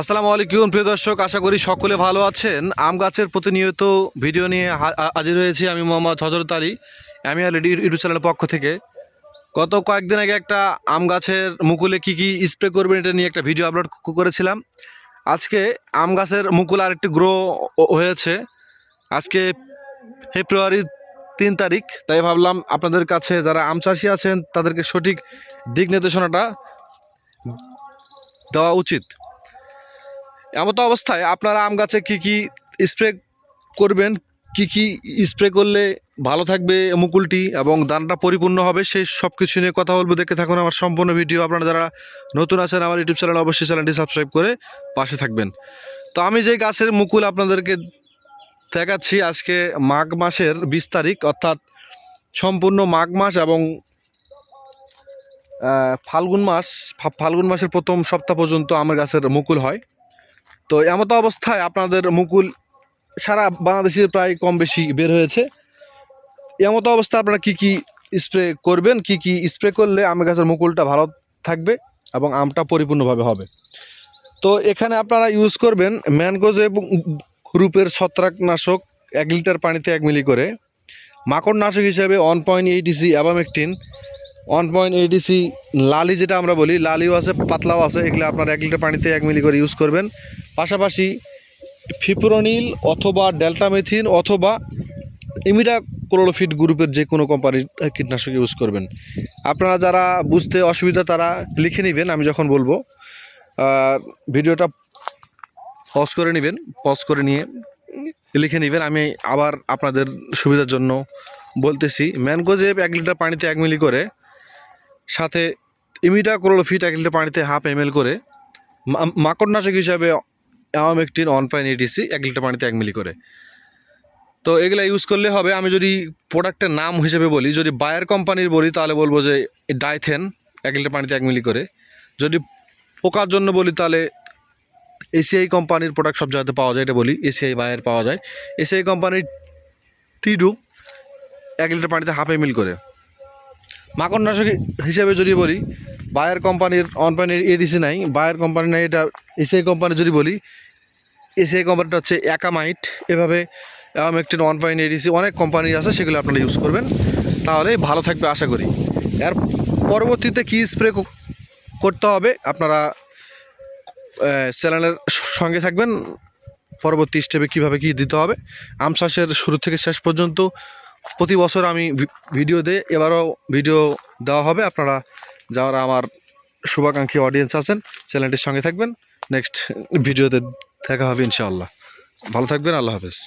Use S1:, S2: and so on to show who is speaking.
S1: আসসালামু আলাইকুম, প্রিয় দর্শক, আশা করি সকলে ভালো আছেন। আম গাছের প্রতিনিয়ত ভিডিও নিয়ে হাজির হয়েছি আমি মোহাম্মদ হজরত আলী, আমি আলী ইউটিউব চ্যানেলের পক্ষ থেকে। গত কয়েকদিন আগে একটা আম গাছের মুকুলে কি কি স্প্রে করবেন এটা নিয়ে একটা ভিডিও আপলোড করেছিলাম। আজকে আম গাছের মুকুল আরেকটি গ্রো হয়েছে। আজকে ফেব্রুয়ারির তিন তারিখ, তাই ভাবলাম আপনাদের কাছে যারা আম চাষি আছেন, তাদেরকে সঠিক দিক নির্দেশনাটা দেওয়া উচিত। এমতো অবস্থায় আপনারা আম গাছে কী কী স্প্রে করবেন? কি কি স্প্রে করলে ভালো থাকবে মুকুলটি এবং দানটা পরিপূর্ণ হবে? সেই সব কিছু নিয়ে কথা বলব। দেখে থাকুন আমার সম্পূর্ণ ভিডিও। আপনারা যারা নতুন আছেন আমার ইউটিউব চ্যানেল, অবশ্যই চ্যানেলটি সাবস্ক্রাইব করে পাশে থাকবেন। তো আমি যে গাছের মুকুল আপনাদেরকে দেখাচ্ছি, আজকে মাঘ মাসের বিশ তারিখ, অর্থাৎ সম্পূর্ণ মাঘ মাস এবং ফাল্গুন মাস ফাল্গুন মাসের প্রথম সপ্তাহ পর্যন্ত আমার গাছের মুকুল হয়। তো এমতো অবস্থায় আপনাদের মুকুল সারা বাংলাদেশে প্রায় কম বেশি বের হয়েছে। এমতো অবস্থায় আপনারা কি কি স্প্রে করবেন, কি কি স্প্রে করলে আমের গাছের মুকুলটা ভালো থাকবে এবং আমটা পরিপূর্ণভাবে হবে। তো এখানে আপনারা ইউজ করবেন ম্যানগোজ এবং গ্রুপের ছত্রাকনাশক এক লিটার পানিতে এক মিলি করে। মাকড়নাশক হিসেবে ওয়ান পয়েন্ট এইট এইটিসি অ্যাবামেকটিন ওয়ান পয়েন্ট এইটিসি লালি যেটা আমরা বলি, লালিও আছে, পাতলাও আছে, এগুলো আপনার এক লিটার পানিতে এক মিলি করে ইউজ করবেন। পাশাপাশি ফিপ্রোনিল অথবা ডেল্টামেথিন অথবা ইমিডা ক্লোরোফিট গ্রুপের যে কোনো কোম্পানির কীটনাশক ইউজ করবেন। আপনারা যারা বুঝতে অসুবিধা তারা লিখে নেবেন, আমি যখন বলব। ভিডিওটা পজ করে নেবেন পজ করে নিয়ে লিখে নেবেন, আমি আবার আপনাদের সুবিধার জন্য বলতেছি। ম্যানগোজেব এক লিটার পানিতে এক মিলি করে সাথে ইমিডা ক্লোরোফিট এক লিটার পানিতে হাফ এম করে মাকড়নাশক হিসাবে অ্যামামেকটিন ওয়ান পয়েন্ট এইটিসি এক লিটার পানিতে এক মিলি করে। তো এগুলো ইউজ করলে হবে, আমি যদি প্রোডাক্টের নাম হিসেবে বলি, যদি বায়ার কোম্পানির বলি, তাহলে বলব যে ডাইথেন এক লিটার পানিতে এক মিলি করে। যদি পোকার জন্য বলি, তাহলে এসিআই কোম্পানির প্রোডাক্ট সব জায়গাতে পাওয়া যায়, এটা বলি, এসিআই বায়ার পাওয়া যায়। এসিআই কোম্পানির টিডু এক লিটার পানিতে হাফ এম করে। মাকড়নাশক হিসেবে যদি বলি, বায়ার কোম্পানির ওয়ান পয়েন্ট এডিসি নাই, বায়ার কোম্পানি নাই, এটা এসিআই কোম্পানি যদি বলি এসিআই কোম্পানিটা হচ্ছে একামাইট এভাবে একটি ওয়ান পয়েন্ট এডিসি অনেক কোম্পানি আছে, সেগুলো আপনারা ইউজ করবেন। তাহলে ভালো থাকবে, আশা করি। এর পরবর্তীতে কী স্প্রে করতে হবে, আপনারা চ্যানেলের সঙ্গে থাকবেন। পরবর্তী স্টেপে কীভাবে কী দিতে হবে, আম চাষের শুরু থেকে শেষ পর্যন্ত প্রতি বছর আমি ভিডিও দিই, এবারও ভিডিও দেওয়া হবে। আপনারা যারা আমার শুভাকাঙ্ক্ষী অডিয়েন্স আছেন, চ্যানেলটির সঙ্গে থাকবেন। নেক্সট ভিডিওতে দেখা হবে ইনশাআল্লাহ। ভালো থাকবেন, আল্লাহ হাফেজ।